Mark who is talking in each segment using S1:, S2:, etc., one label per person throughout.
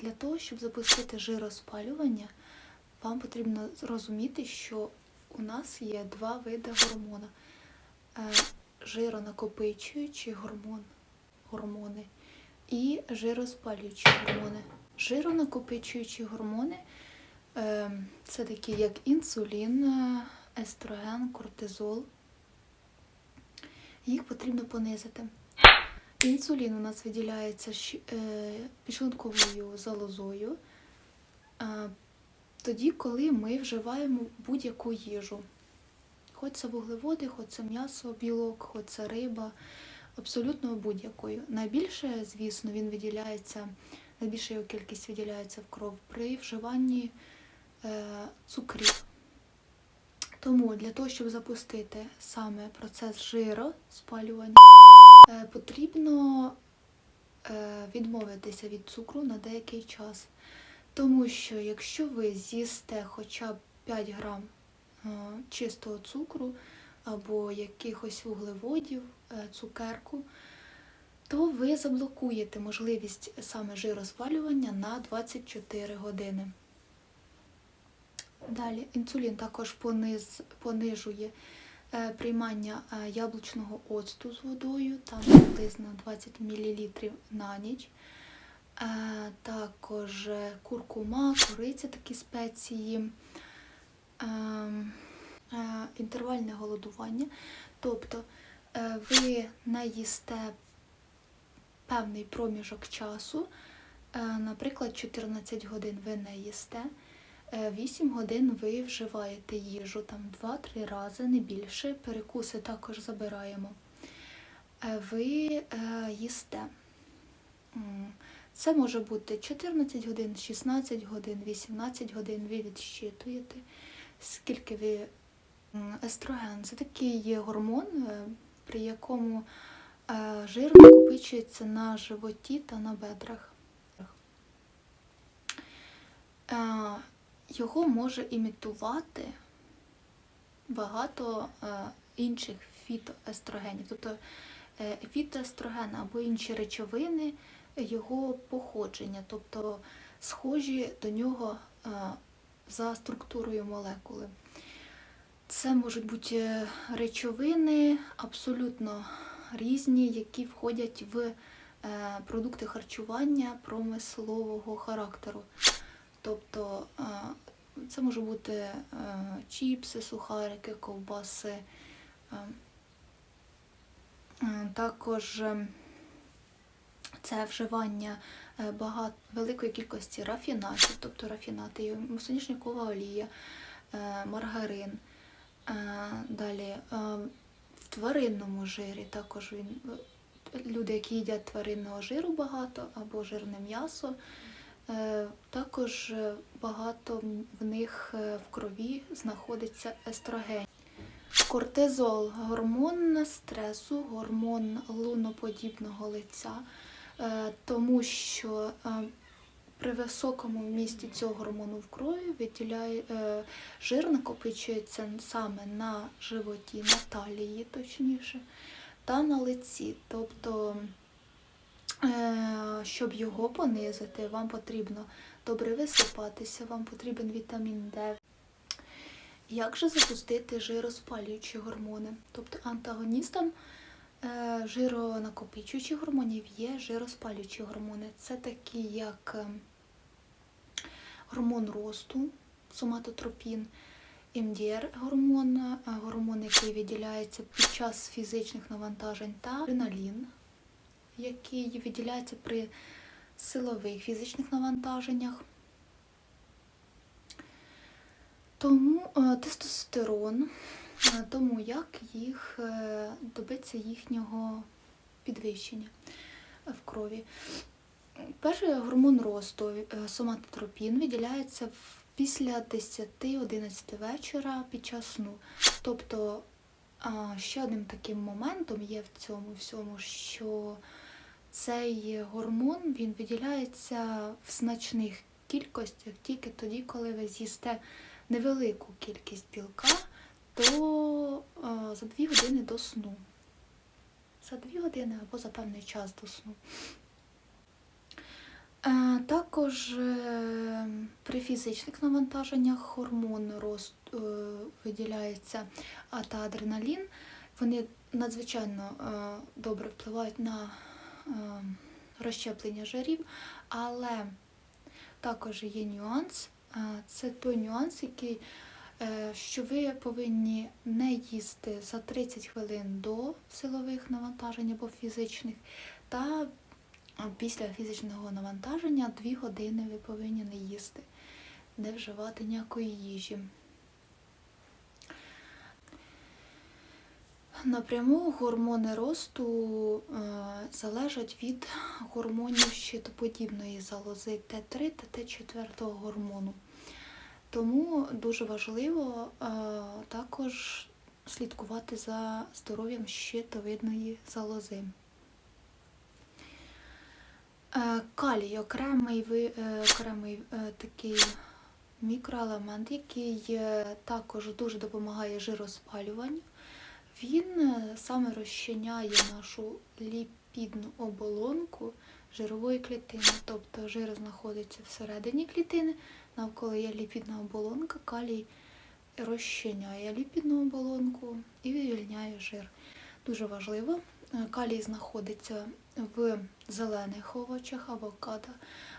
S1: Для того, щоб запустити жироспалювання, вам потрібно зрозуміти, що у нас є два види гормона. Е, Жиронакопичуючий гормон, гормони і жироспалюючі гормони. Жиронакопичуючі гормони е, це такі як інсулін, естроген, кортизол. Їх потрібно понизити. Інсулін у нас виділяється е, підшлунковою залозою тоді, коли ми вживаємо будь-яку їжу. Хоч це вуглеводи, хоч це м'ясо, білок, хоч це риба, абсолютно будь-якою. Найбільше, звісно, він виділяється, найбільша його кількість виділяється в кров при вживанні е, цукрів. Тому для того, щоб запустити саме процес жироспалювання, потрібно е, відмовитися від цукру на деякий час. Тому що якщо ви з'їсте хоча б 5 грам е, чистого цукру або якихось вуглеводів, е, цукерку, то ви заблокуєте можливість саме жироспалювання на 24 години. Далі інсулін також пониз, понижує е, приймання е, яблучного оцту з водою, там приблизно 20 мл на ніч. Е, також е, куркума, кориця, такі спеції, е, е, інтервальне голодування. Тобто е, ви не їсте певний проміжок часу, е, наприклад, 14 годин ви не їсте. Е, 8 годин ви вживаєте їжу там 2-3 рази, не більше. Перекуси також забираємо. Е, Ви е, їсте. Це може бути 14 годин, 16 годин, 18 годин. Ви відщитуєте, скільки ви естроген. Це такий гормон, е, при якому е, жир накопичується на животі та на бедрах. Його може імітувати багато е, інших фітоестрогенів. Тобто е, фітоестроген або інші речовини його походження, тобто схожі до нього е, за структурою молекули. Це можуть бути речовини абсолютно різні, які входять в продукти харчування промислового характеру. Тобто е, це може бути е, чіпси, сухарики, ковбаси. е, Також це вживання багато, великої кількості рафінатів, тобто рафінати, соняшникова олія, маргарин. Далі в тваринному жирі також він люди, які їдять тваринного жиру багато або жирне м'ясо. Е, Також е, багато в них е, в крові знаходиться естроген. Кортизол гормон стресу, гормон луноподібного лиця, тому що при високому вмісті цього гормону в крові виділяє, жир накопичується саме на животі, на талії, точніше, та на лиці. Тобто Щоб його понизити, вам потрібно добре висипатися, вам потрібен вітамін Д. Як же запустити жироспалюючі гормони? Тобто антагоністом е, жиронакопичуючих гормонів є жироспалюючі гормони. Це такі, як е, гормон росту, соматотропін, МДР гормон, е, гормон, який виділяється під час фізичних навантажень, та адреналін, який виділяється при силових фізичних навантаженнях. Тому е, тестостерон, е, тому як їх е, добитися їхнього підвищення в крові. Перший гормон росту, соматотропін, виділяється після 10-11 вечора під час сну. Тобто ще одним таким моментом є в цьому всьому, що цей гормон він виділяється в значних кількостях тільки тоді, коли ви з'їсте невелику кількість білка, то а, за 2 години до сну. За 2 години або за певний час до сну. Е, Також е, при фізичних навантаженнях гормон росту е, виділяється а, та адреналін. Вони надзвичайно е, добре впливають на е, розщеплення жирів, але також є нюанс. Е, Це той нюанс, який, е, що ви повинні не їсти за 30 хвилин до силових навантажень або фізичних, та після фізичного навантаження 2 години ви повинні не їсти, не вживати ніякої їжі. Напряму гормони росту е, залежать від гормонів щитоподібної залози Т3 та Т4 гормону. Тому дуже важливо е, також слідкувати за здоров'ям щитовидної залози. Е, Калій окремий, окремий такий мікроелемент, який також дуже допомагає жироспалюванню. Він е, саме розчиняє нашу ліпідну оболонку жирової клітини, тобто жир знаходиться всередині клітини, навколо є ліпідна оболонка, калій розчиняє ліпідну оболонку і вивільняє жир. Дуже важливо. Е, Калій знаходиться в зелених овочах, авокадо,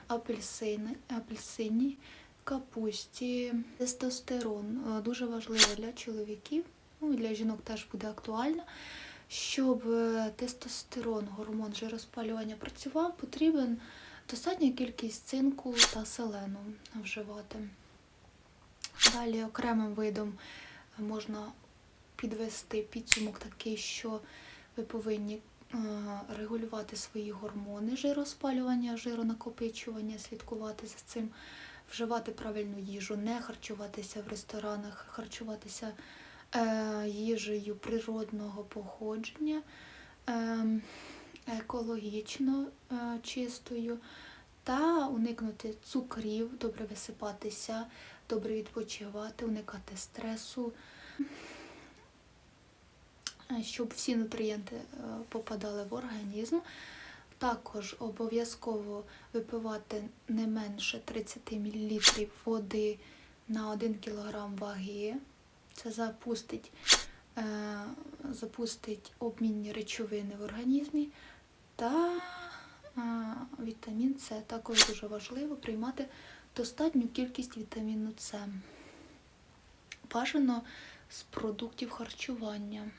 S1: апельсини, апельсині, капусті, тестостерон. Е, Дуже важливо для чоловіків, ну для жінок теж буде актуально. Щоб е, тестостерон, гормон жироспалювання працював, потрібен достатня кількість цинку та селену вживати. Далі окремим видом можна підвести підсумок такий, що ви повинні е, регулювати свої гормони жироспалювання, жиронакопичування, слідкувати за цим, вживати правильну їжу, не харчуватися в ресторанах, харчуватися їжею природного походження, е, екологічно е, чистою, та уникнути цукрів, добре висипатися, добре відпочивати, уникати стресу е, щоб всі нутрієнти е, попадали в організм. Також обов'язково випивати не менше 30 мл води на 1 кг ваги. Це запустить, е, запустить обмінні речовини в організмі. Та е, вітамін С також дуже важливо приймати достатню кількість вітаміну С. Бажано з продуктів харчування.